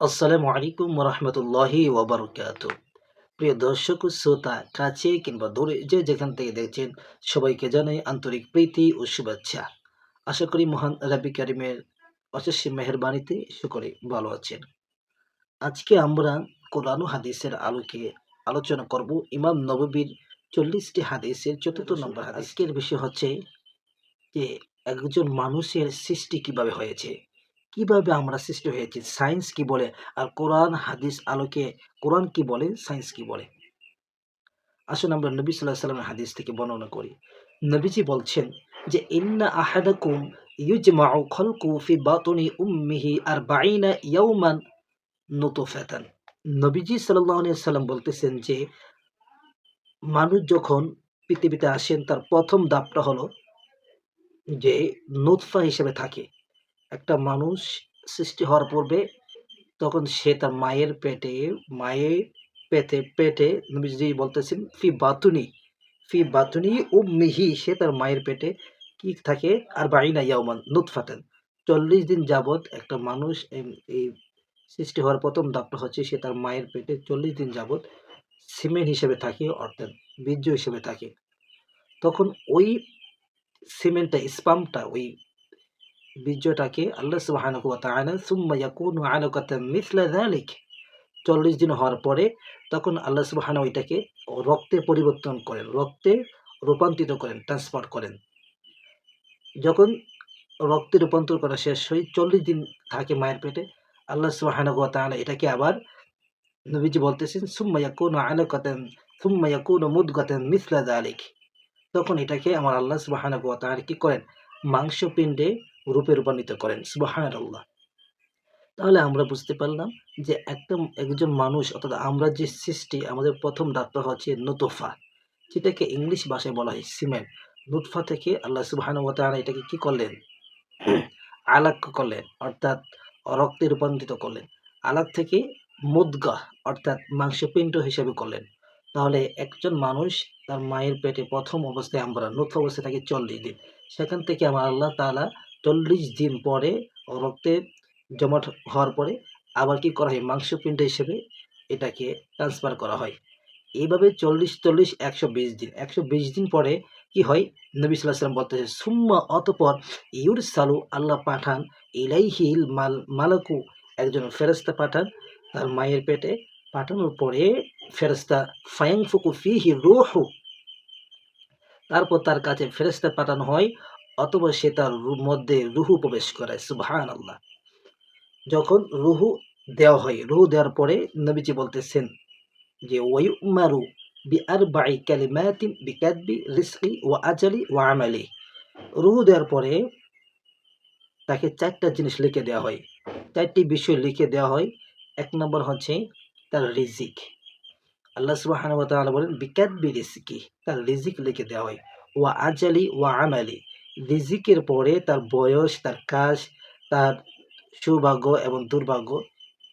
আসসালামু আলাইকুম রহমতুল্লাহি ওবরকাত। প্রিয় দর্শক ও শ্রোতা কাছে কিংবা দূরে যে যেখান থেকে দেখছেন সবাইকে জানাই আন্তরিক প্রীতি ও শুভেচ্ছা। আশা করি মহান রাবি কারিমের অশেষ মেহরবানিতে সকলে ভালো আছেন। আজকে আমরা কোরআন হাদিসের আলোকে আলোচনা করব ইমাম নববীর চল্লিশটি হাদিসের চতুর্থ নম্বর। আজকের বিষয় হচ্ছে যে একজন মানুষের সৃষ্টি কীভাবে হয়েছে? কীভাবে আমরা সৃষ্টি হয়েছি? সায়েন্স কি বলে? আর কোরআন, হাদিস, আলোকে কোরআন কি বলে? সায়েন্স কি বলে? আসুন আমরা নবী সাল্লাহ সাল্লামের হাদিস থেকে বর্ণনা করি। নবীজি বলছেন যে, ইন্না আহাদাকুম ইউজমাউ খলকু ফি বাতুনি উম্মিহি আর বাইনা ইয়াউমান নুতুফাতান। নবীজি আলাইহি সাল্লাম বলতেছেন যে, মানুষ যখন পৃথিবীতে আসেন, তার প্রথম ধাপটা হলো যে, নুতফা হিসেবে থাকে। একটা মানুষ সৃষ্টি হওয়ার পূর্বে তখন সে তার মায়ের পেটে মায়ের পেটে পেটে নবীজি বলতেছেন, ফি বাতুনি ফি বাতুনি ও মিহি সে তার মায়ের পেটে কি থাকে? আর বাইনা ইয়াউমান, নুতফাতেন। চল্লিশ দিন যাবৎ একটা মানুষ এই- সৃষ্টি হওয়ার প্রথম ধাপটা হচ্ছে সে তার মায়ের পেটে চল্লিশ দিন যাবৎ সিমেন্ট হিসেবে থাকে, অর্থাৎ বীর্য হিসেবে থাকে। তখন ওই সিমেন্টটা, স্পামটা, ওই বীর্যটাকে আল্লাহ সুবহানাহু ওয়া তাআলা সুম্মা ইয়াকুনু আলাকাতাম মিসলা যালিক। 40 দিন হওয়ার পরে তখন আল্লাহ সুবহানাহু এটাকে রক্তে পরিবর্তন করেন, রক্তে রূপান্তরিত করেন, ট্রান্সফার করেন। যখন রক্তে রূপান্তর করা শেষ হয় চল্লিশ দিন থাকে মায়ের পেটে, আল্লাহ সুবহানাহু ওয়া এটাকে আবার নবীজি বলতেছেন, সুম্মা ইয়াকুনু আলাকাতান সুম্মা ইয়াকুনু মুদগাতান মিসলা যালিক। তখন এটাকে আমার আল্লাহ সুবহানাহু ওয়া কী কি করেন? মাংসপিণ্ডে রূপে রূপান্তরিত করেন। সুবহানাল্লাহ। তাহলে আমরা বুঝতে পারলাম যে একটা, একজন মানুষ অর্থাৎ আমরা যে সৃষ্টি, আমাদের প্রথম ডাক্তার হচ্ছে নুতফা। যেটাকে ইংলিশ ভাষায় বলা হয় সিমেন্ট। নুতফা থেকে আল্লাহ সুবহানাহু ওয়া এটাকে কি করলেন? আলাক করলেন, অর্থাৎ রক্তে রূপান্তরিত করলেন। আলাক থেকে মুদগা, অর্থাৎ মাংসপিণ্ড হিসেবে করলেন। তাহলে একজন মানুষ তার মায়ের পেটে প্রথম অবস্থায় আমরা নতুন অবস্থায় থাকি চল্লিশ দিন সেখান থেকে আমার আল্লাহ তাআলা চল্লিশ দিন পরে রক্তে জমাট হওয়ার পরে আবার কি করা হয়? মাংসপিণ্ড হিসেবে এটাকে ট্রান্সফার করা হয়। এইভাবে চল্লিশ চল্লিশ, একশো বিশ দিন। একশো বিশ দিন পরে কি হয়? নবী সাল্লাহ সাল্লাম বলতেছে সুম্মা অতপর ইউর সালু আল্লাহ পাঠান, ইলাইহিল মাল, মালাকু একজন ফেরেস্তা পাঠান, তার মায়ের পেটে পাঠানোর পরে ফেরেস্তা ফায়াং ফুকু ফিহি রুহু, তারপর তার কাছে ফেরেস্তা পাঠানো হয় অথবা সে তার মধ্যে রুহু প্রবেশ করায় সুবহান আল্লাহ যখন রুহু দেওয়া হয়, রুহু দেওয়ার পরে নবীজি বলতেছেন যে ওয়াই উমারু বি আর বাই ক্যালিমাতিন বিকাদবি রিস্কি ও আজালি ও আমালি। রুহু দেওয়ার পরে তাকে চারটা জিনিস লিখে দেওয়া হয়। চারটি বিষয় লিখে দেওয়া হয়। এক নম্বর হচ্ছে তার রিজিক। আল্লাহ সুবহানাহু ওয়া তাআলা বলেন, বিকাদবি রিজকি তার রিজিক লিখে দেওয়া হয়। ওয়া আজালি ওয়া আমালি। রিজিকের পরে তার বয়স, তার কাজ, তার সৌভাগ্য এবং দুর্ভাগ্য,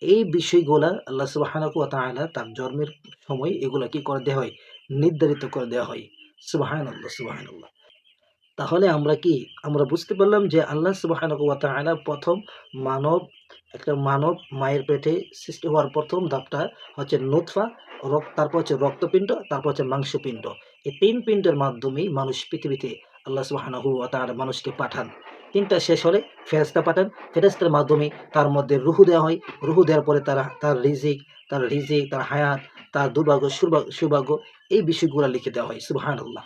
এই বিষয়গুলা আল্লাহ সুবহানাহু ওয়া তাআলা তার জন্মের সময় এগুলা কি করে দেওয়া হয়, নির্ধারিত করে দেওয়া হয়। সুবহানাল্লাহ সুবহানাল্লাহ। তাহলে আমরা কি, আমরা বুঝতে পারলাম যে আল্লাহ সুবহানাহু ওয়া তাআলা প্রথম মানব, একটা মানব মায়ের পেটে সৃষ্টি হওয়ার প্রথম ধাপটা হচ্ছে নুতফা, রক্ত, তারপর হচ্ছে রক্তপিণ্ড, তারপর হচ্ছে মাংসপিণ্ড। এই তিন পিণ্ডের মাধ্যমেই মানুষ পৃথিবীতে আল্লাহ সুবহানাহু তার মানুষকে পাঠান। তিনটা শেষ হলে ফেরেস্তা পাঠান। ফেরেস্তার মাধ্যমে তার মধ্যে রুহু দেওয়া হয়। রুহু দেওয়ার পরে তারা, তার রিজিক তার রিজিক, তার হায়াত, তার দুর্ভাগ্য সুভাগ্য, এই বিষয়গুলো লিখে দেওয়া হয়। সুবহানাল্লাহ।